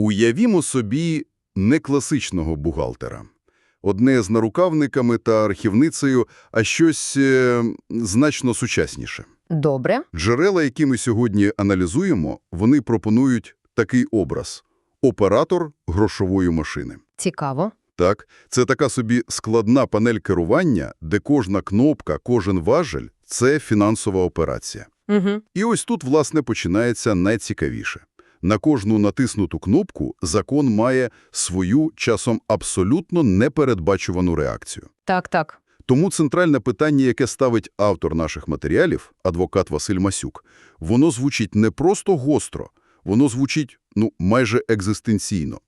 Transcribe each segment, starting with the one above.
Уявімо собі некласичного бухгалтера. Одне з нарукавниками та архівницею, а щось е, значно сучасніше. Добре. Джерела, які ми сьогодні аналізуємо, вони пропонують такий образ – оператор грошової машини. Цікаво. Так, це така собі складна панель керування, де кожна кнопка, кожен важель – це фінансова операція. Угу. І ось тут, власне, починається найцікавіше. На кожну натиснуту кнопку закон має свою, часом абсолютно непередбачувану реакцію. Так, так. Тому центральне питання, яке ставить автор наших матеріалів, адвокат Василь Масюк, воно звучить не просто гостро, воно звучить, ну, майже екзистенційно.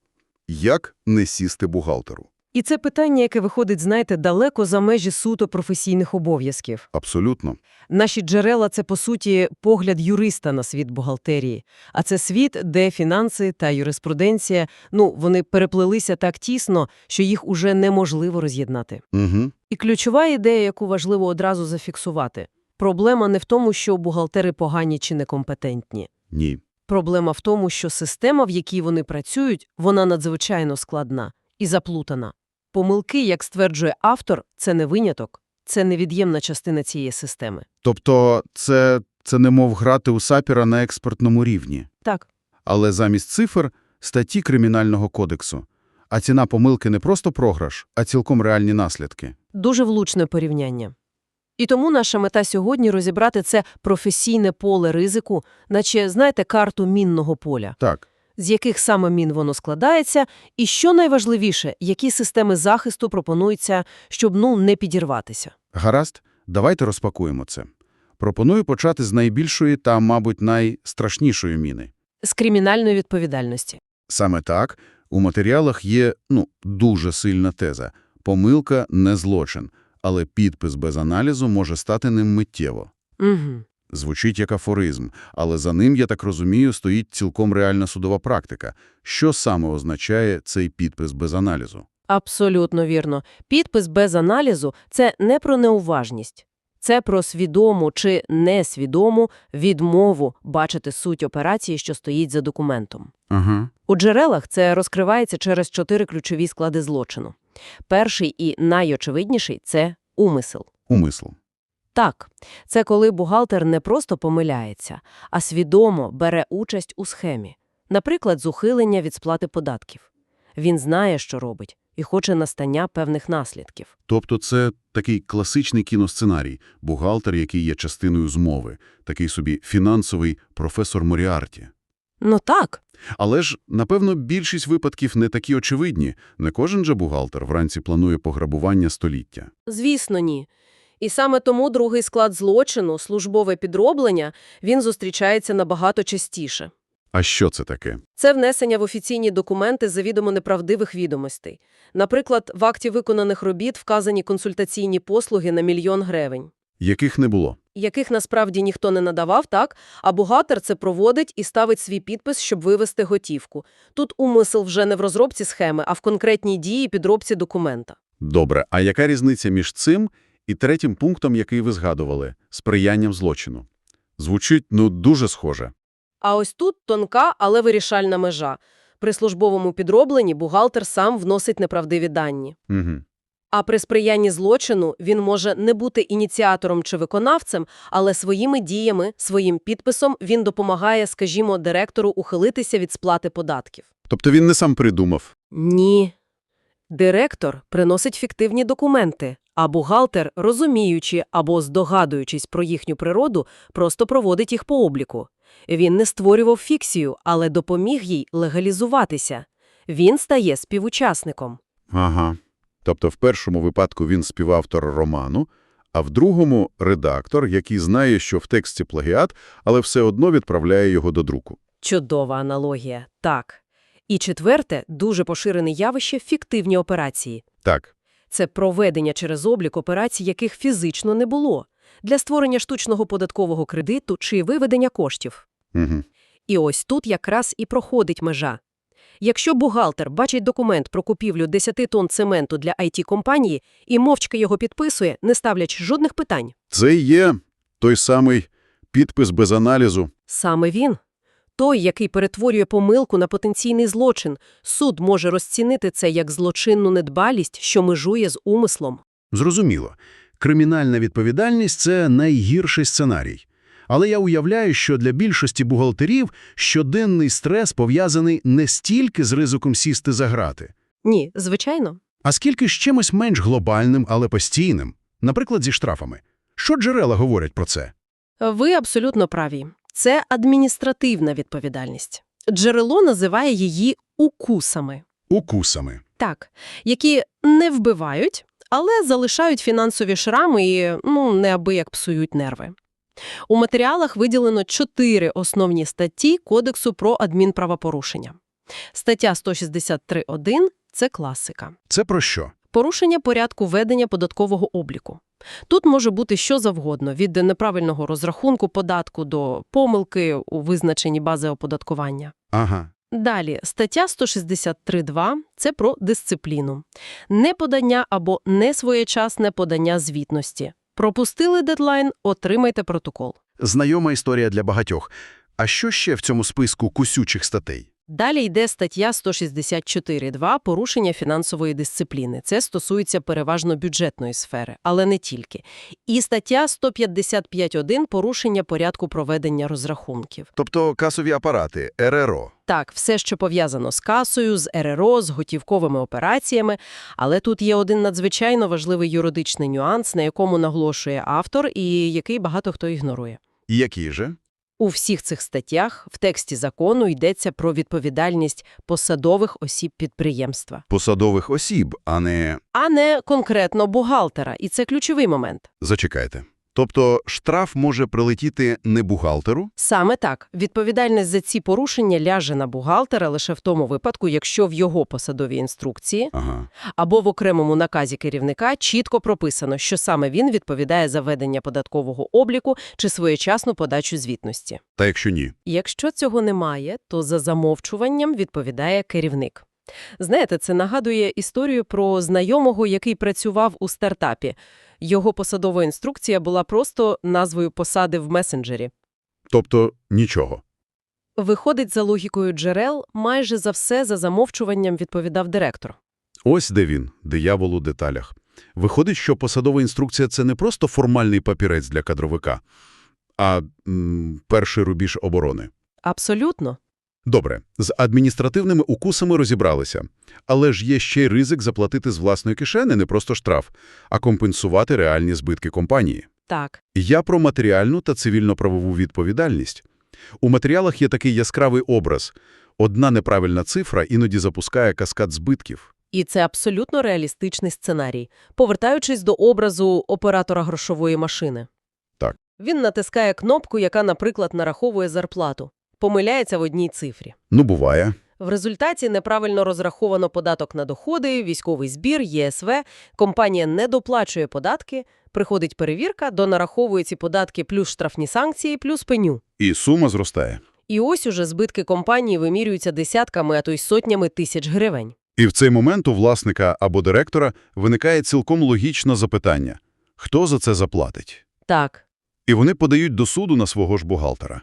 Як не сісти бухгалтеру? І це питання, яке виходить, знаєте, далеко за межі суто професійних обов'язків. Абсолютно. Наші джерела – це, по суті, погляд юриста на світ бухгалтерії. А це світ, де фінанси та юриспруденція, ну, вони переплелися так тісно, що їх уже неможливо роз'єднати. Угу. І ключова ідея, яку важливо одразу зафіксувати. Проблема не в тому, що бухгалтери погані чи некомпетентні. Ні. Проблема в тому, що система, в якій вони працюють, вона надзвичайно складна і заплутана. Помилки, як стверджує автор, це не виняток, це невід'ємна частина цієї системи. Тобто це, це немов грати у сапіра на експертному рівні. Так, Але замість цифр – статті Кримінального кодексу. А ціна помилки не просто програш, а цілком реальні наслідки. дуже влучне порівняння. І тому наша мета сьогодні розібрати це професійне поле ризику, наче, знаєте, карту мінного поля, Так, з яких саме мін воно складається, і, що найважливіше, які системи захисту пропонуються, щоб, ну, не підірватися. гаразд, давайте розпакуємо це. Пропоную почати з найбільшої та, мабуть, найстрашнішої міни. З кримінальної відповідальності. Саме так, у матеріалах є, ну, дуже сильна теза. Помилка – не злочин, але підпис без аналізу може стати ним миттєво. Угу. Звучить як афоризм, але за ним, я так розумію, стоїть цілком реальна судова практика. Що саме означає цей підпис без аналізу? Абсолютно вірно. Підпис без аналізу – це не про неуважність. Це про свідому чи несвідому відмову бачити суть операції, що стоїть за документом. Ага. У джерелах це розкривається через чотири ключові склади злочину. Перший і найочевидніший – це умисел. Умисл. Так, це коли бухгалтер не просто помиляється, а свідомо бере участь у схемі. Наприклад, з ухилення від сплати податків. Він знає, що робить, і хоче настання певних наслідків. Тобто це такий класичний кіносценарій, бухгалтер, який є частиною змови, такий собі фінансовий професор Моріарті. Ну так, Але ж, напевно, більшість випадків не такі очевидні. Не кожен же бухгалтер вранці планує пограбування століття. звісно, ні. І саме тому другий склад злочину, службове підроблення, він зустрічається набагато частіше. А що це таке? Це внесення в офіційні документи завідомо неправдивих відомостей. Наприклад, в акті виконаних робіт вказані консультаційні послуги на мільйон гривень. Яких не було? яких насправді ніхто не надавав, так? А бухгалтер це проводить і ставить свій підпис, щоб вивести готівку. Тут умисел вже не в розробці схеми, а в конкретній дії підробці документа. Добре, а яка різниця між цим і третім пунктом, який ви згадували – сприянням злочину? Звучить, ну, дуже схоже. А ось тут тонка, але вирішальна межа. При службовому підробленні бухгалтер сам вносить неправдиві дані. Угу. А при сприянні злочину він може не бути ініціатором чи виконавцем, але своїми діями, своїм підписом він допомагає, скажімо, директору ухилитися від сплати податків. Тобто він не сам придумав. Ні. Директор приносить фіктивні документи, а бухгалтер, розуміючи або здогадуючись про їхню природу, просто проводить їх по обліку. Він не створював фіксію, але допоміг їй легалізуватися. Він стає співучасником. Ага. Тобто в першому випадку він співавтор роману, а в другому – редактор, який знає, що в тексті плагіат, але все одно відправляє його до друку. Чудова аналогія. Так. І четверте, дуже поширене явище – фіктивні операції. Так. Це проведення через облік операцій, яких фізично не було, для створення штучного податкового кредиту чи виведення коштів. Угу. І ось тут якраз і проходить межа. Якщо бухгалтер бачить документ про купівлю 10 тонн цементу для IT-компанії і мовчки його підписує, не ставлячи жодних питань, Це і є той самий підпис без аналізу. саме він. Той, який перетворює помилку на потенційний злочин, суд може розцінити це як злочинну недбалість, що межує з умислом. Зрозуміло. Кримінальна відповідальність – це найгірший сценарій. Але я уявляю, що для більшості бухгалтерів щоденний стрес пов'язаний не стільки з ризиком сісти за грати, Ні, звичайно. а скільки з чимось менш глобальним, але постійним, наприклад, зі штрафами. Що джерела говорять про це? Ви абсолютно праві. Це адміністративна відповідальність. Джерело називає її укусами. Укусами. Так, які не вбивають, але залишають фінансові шрами і, ну, неабияк псують нерви. У матеріалах виділено чотири основні статті Кодексу про адмінправопорушення. Стаття 163.1 – це класика. Це про що? Порушення порядку ведення податкового обліку. Тут може бути що завгодно – від неправильного розрахунку податку до помилки у визначенні бази оподаткування. Ага. Далі, стаття 163.2 – це про дисципліну. Неподання або несвоєчасне подання звітності. Пропустили дедлайн – отримайте протокол. Знайома історія для багатьох. А що ще в цьому списку кусючих статей? Далі йде стаття 164.2 – порушення фінансової дисципліни. Це стосується переважно бюджетної сфери, але не тільки. І стаття 155.1 – порушення порядку проведення розрахунків. Тобто касові апарати, РРО. Так, все, що пов'язано з касою, з РРО, з готівковими операціями. Але тут є один надзвичайно важливий юридичний нюанс, на якому наголошує автор і який багато хто ігнорує. І які же? У всіх цих статтях в тексті закону йдеться про відповідальність посадових осіб підприємства, Посадових осіб, а не... а не конкретно бухгалтера. І це ключовий момент. Зачекайте. Тобто штраф може прилетіти не бухгалтеру? Саме так, відповідальність за ці порушення ляже на бухгалтера лише в тому випадку, якщо в його посадовій інструкції Ага. або в окремому наказі керівника чітко прописано, що саме він відповідає за ведення податкового обліку чи своєчасну подачу звітності. Та якщо ні? Якщо цього немає, то за замовчуванням відповідає керівник. Знаєте, це нагадує історію про знайомого, який працював у стартапі. Його посадова інструкція була просто назвою посади в месенджері. Тобто нічого. Виходить, за логікою джерел, майже за все за замовчуванням відповідав директор. Ось де він, диявол у деталях. Виходить, що посадова інструкція – це не просто формальний папірець для кадровика, а м, перший рубіж оборони. Абсолютно. Добре, з адміністративними укусами розібралися. Але ж є ще й ризик заплатити з власної кишени не просто штраф, а компенсувати реальні збитки компанії. Так. Я про матеріальну та цивільно-правову відповідальність. У матеріалах є такий яскравий образ. Одна неправильна цифра іноді запускає каскад збитків. І це абсолютно реалістичний сценарій. Повертаючись до образу оператора грошової машини. Так. Він натискає кнопку, яка, наприклад, нараховує зарплату. Помиляється в одній цифрі. Ну, буває. В результаті неправильно розраховано податок на доходи, військовий збір, ЄСВ, компанія не доплачує податки, приходить перевірка, донараховує ці податки плюс штрафні санкції, плюс пеню. І сума зростає. І ось уже збитки компанії вимірюються десятками, а то й сотнями тисяч гривень. І в цей момент у власника або директора виникає цілком логічне запитання – хто за це заплатить? Так, І вони подають до суду на свого ж бухгалтера.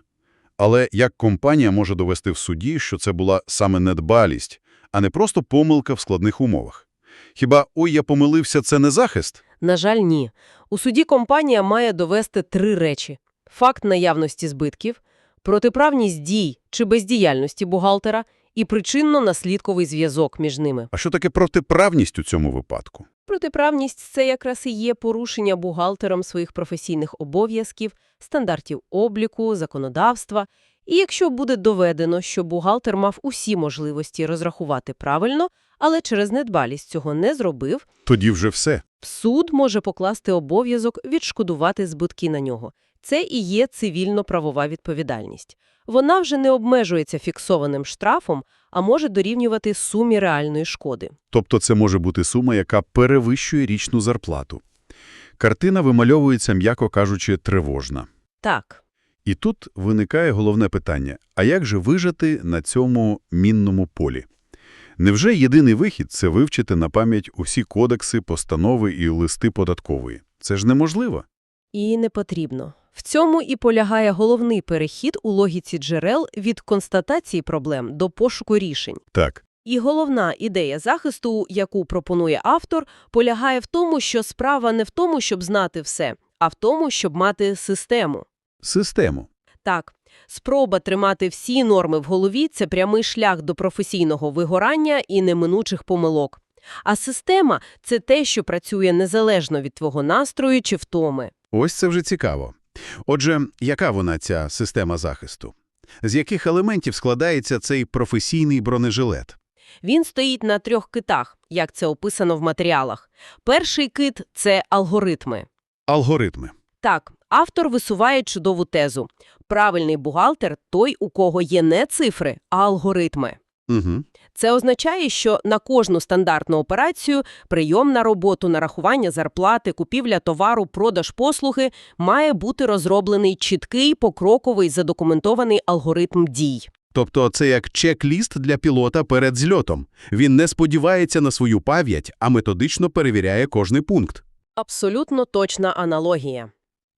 Але як компанія може довести в суді, що це була саме недбалість, а не просто помилка в складних умовах? Хіба «ой, я помилився» – це не захист? На жаль, ні. У суді компанія має довести три речі. Факт наявності збитків, протиправність дій чи бездіяльності бухгалтера і причинно-наслідковий зв'язок між ними. А що таке протиправність у цьому випадку? Протиправність – це якраз і є порушення бухгалтером своїх професійних обов'язків, стандартів обліку, законодавства. І якщо буде доведено, що бухгалтер мав усі можливості розрахувати правильно, але через недбалість цього не зробив, Тоді вже все. Суд може покласти обов'язок відшкодувати збитки на нього. Це і є цивільно-правова відповідальність. Вона вже не обмежується фіксованим штрафом, а може дорівнювати сумі реальної шкоди. Тобто це може бути сума, яка перевищує річну зарплату. Картина вимальовується, м'яко кажучи, тривожна. Так, І тут виникає головне питання – а як же вижити на цьому мінному полі? Невже єдиний вихід – це вивчити на пам'ять усі кодекси, постанови і листи податкової? Це ж неможливо. і не потрібно. В цьому і полягає головний перехід у логіці джерел від констатації проблем до пошуку рішень. Так. І головна ідея захисту, яку пропонує автор, полягає в тому, що справа не в тому, щоб знати все, а в тому, щоб мати систему. Систему. Так, спроба тримати всі норми в голові – це прямий шлях до професійного вигорання і неминучих помилок. А система – це те, що працює незалежно від твого настрою чи втоми. Ось це вже цікаво. Отже, яка вона, ця система захисту? З яких елементів складається цей професійний бронежилет? Він стоїть на трьох китах, як це описано в матеріалах. Перший кит – це алгоритми. Алгоритми. Так, автор висуває чудову тезу. Правильний бухгалтер – той, у кого є не цифри, а алгоритми. Угу. Це означає, що на кожну стандартну операцію – прийом на роботу, нарахування зарплати, купівля товару, продаж послуги – має бути розроблений чіткий, покроковий, задокументований алгоритм дій. Тобто це як чек-ліст для пілота перед зльотом. Він не сподівається на свою пам'ять, а методично перевіряє кожний пункт. Абсолютно точна аналогія.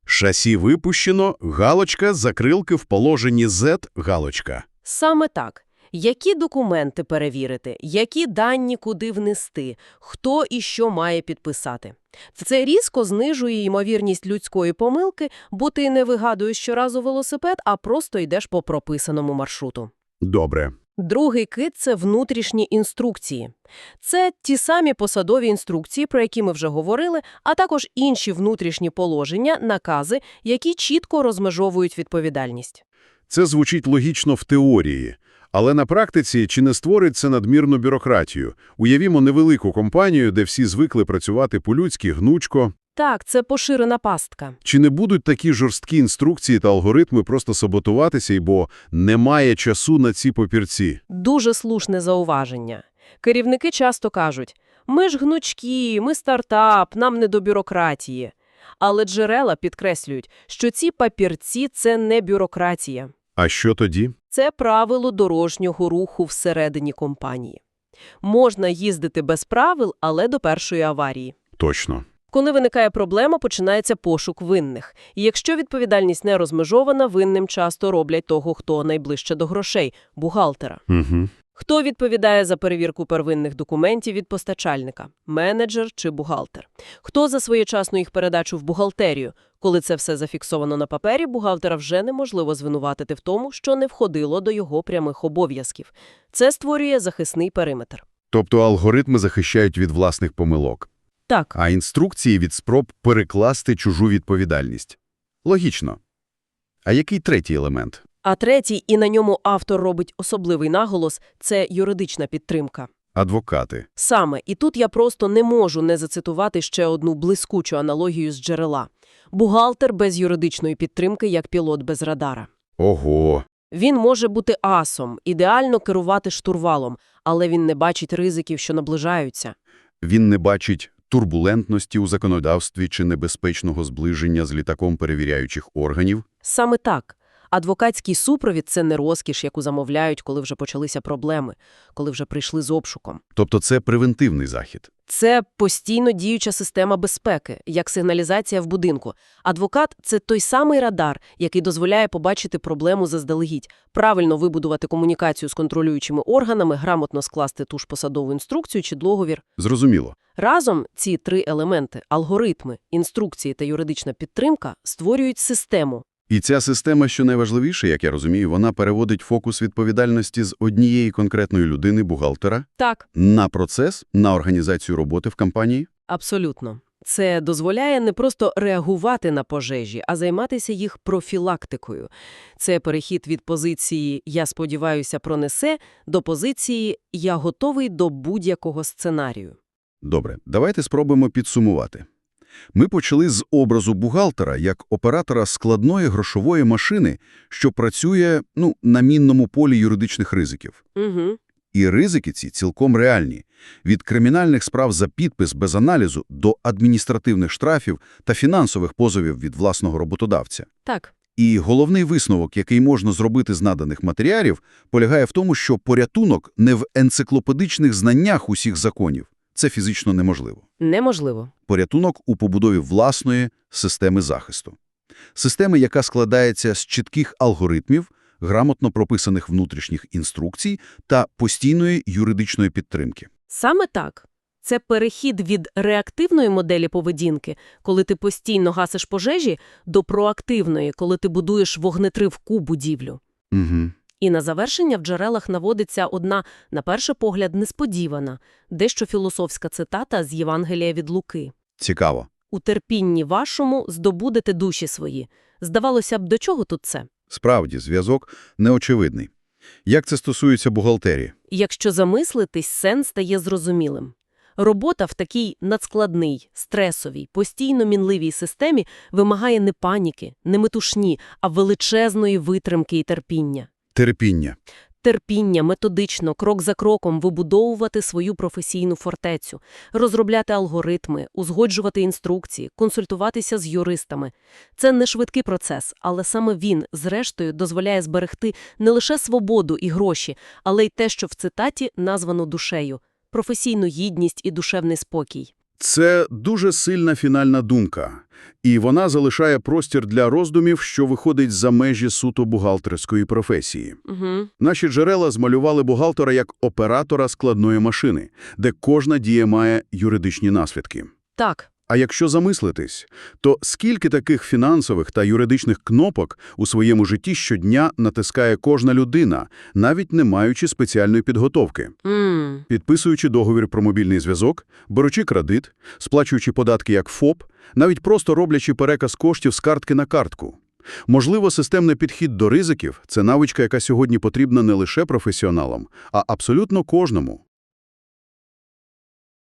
Шасі випущено, галочка, закрилки в положенні Z, галочка. Саме так. Які документи перевірити, які дані куди внести, хто і що має підписати. Це різко знижує ймовірність людської помилки, бо ти не вигадуєш щоразу велосипед, а просто йдеш по прописаному маршруту. Добре. Другий кит – це внутрішні інструкції. Це ті самі посадові інструкції, про які ми вже говорили, а також інші внутрішні положення, накази, які чітко розмежовують відповідальність. Це звучить логічно в теорії. Але на практиці чи не створить це надмірну бюрократію? Уявімо невелику компанію, де всі звикли працювати по-людськи, гнучко. Так, це поширена пастка. Чи не будуть такі жорсткі інструкції та алгоритми просто саботуватися, бо немає часу на ці папірці? Дуже слушне зауваження. Керівники часто кажуть, ми ж гнучкі, ми стартап, нам не до бюрократії. Але джерела підкреслюють, що ці папірці – це не бюрократія. А що тоді? Це правило дорожнього руху всередині компанії. Можна їздити без правил, але до першої аварії. Точно. Коли виникає проблема, починається пошук винних. І якщо відповідальність не розмежована, винним часто роблять того, хто найближче до грошей – бухгалтера. Угу. Хто відповідає за перевірку первинних документів від постачальника – менеджер чи бухгалтер? Хто за своєчасну їх передачу в бухгалтерію? Коли це все зафіксовано на папері, бухгалтера вже неможливо звинуватити в тому, що не входило до його прямих обов'язків. Це створює захисний периметр. Тобто алгоритми захищають від власних помилок, Так, а інструкції від спроб перекласти чужу відповідальність. Логічно. А який третій елемент? А третій, і на ньому автор робить особливий наголос – це юридична підтримка. Адвокати. Саме, і тут я просто не можу не зацитувати ще одну блискучу аналогію з джерела. Бухгалтер без юридичної підтримки, як пілот без радара. Ого. Він може бути асом, ідеально керувати штурвалом, але він не бачить ризиків, що наближаються. Він не бачить турбулентності у законодавстві чи небезпечного зближення з літаком перевіряючих органів. Саме так. Адвокатський супровід – це не розкіш, яку замовляють, коли вже почалися проблеми, коли вже прийшли з обшуком. Тобто це превентивний захід. Це постійно діюча система безпеки, як сигналізація в будинку. Адвокат – це той самий радар, який дозволяє побачити проблему заздалегідь, правильно вибудувати комунікацію з контролюючими органами, грамотно скласти ту ж посадову інструкцію чи договір. Зрозуміло. Разом ці три елементи – алгоритми, інструкції та юридична підтримка – створюють систему. І ця система, що найважливіше, як я розумію, вона переводить фокус відповідальності з однієї конкретної людини, бухгалтера, Так, на процес, на організацію роботи в компанії. абсолютно. Це дозволяє не просто реагувати на пожежі, а займатися їх профілактикою. Це перехід від позиції «я сподіваюся пронесе» до позиції «я готовий до будь-якого сценарію». Добре, давайте спробуємо підсумувати. Ми почали з образу бухгалтера як оператора складної грошової машини, що працює ну, на мінному полі юридичних ризиків. Угу. І ризики ці цілком реальні. Від кримінальних справ за підпис без аналізу до адміністративних штрафів та фінансових позовів від власного роботодавця. Так. І головний висновок, який можна зробити з наданих матеріалів, полягає в тому, що порятунок не в енциклопедичних знаннях усіх законів. Це фізично неможливо. Неможливо. Порятунок у побудові власної системи захисту. Системи, яка складається з чітких алгоритмів, грамотно прописаних внутрішніх інструкцій та постійної юридичної підтримки. Саме так. Це перехід від реактивної моделі поведінки, коли ти постійно гасиш пожежі, до проактивної, коли ти будуєш вогнетривку будівлю. Угу. І на завершення в джерелах наводиться одна, на перший погляд, несподівана, дещо філософська цитата з Євангелія від Луки. Цікаво. «У терпінні вашому здобудете душі свої». Здавалося б, до чого тут це? Справді, зв'язок неочевидний. Як це стосується бухгалтерії? Якщо замислитись, сенс стає зрозумілим. Робота в такій надскладній, стресовій, постійно мінливій системі вимагає не паніки, не метушні, а величезної витримки і терпіння. Терпіння. Терпіння методично, крок за кроком вибудовувати свою професійну фортецю, розробляти алгоритми, узгоджувати інструкції, консультуватися з юристами. Це не швидкий процес, але саме він, зрештою, дозволяє зберегти не лише свободу і гроші, але й те, що в цитаті названо душею – професійну гідність і душевний спокій. Це дуже сильна фінальна думка, і вона залишає простір для роздумів, що виходить за межі суто бухгалтерської професії. Угу. Наші джерела змалювали бухгалтера як оператора складної машини, де кожна дія має юридичні наслідки. Так, А якщо замислитись, то скільки таких фінансових та юридичних кнопок у своєму житті щодня натискає кожна людина, навіть не маючи спеціальної підготовки? М, Підписуючи договір про мобільний зв'язок, беручи кредит, сплачуючи податки як ФОП, навіть просто роблячи переказ коштів з картки на картку. Можливо, системний підхід до ризиків – це навичка, яка сьогодні потрібна не лише професіоналам, а абсолютно кожному.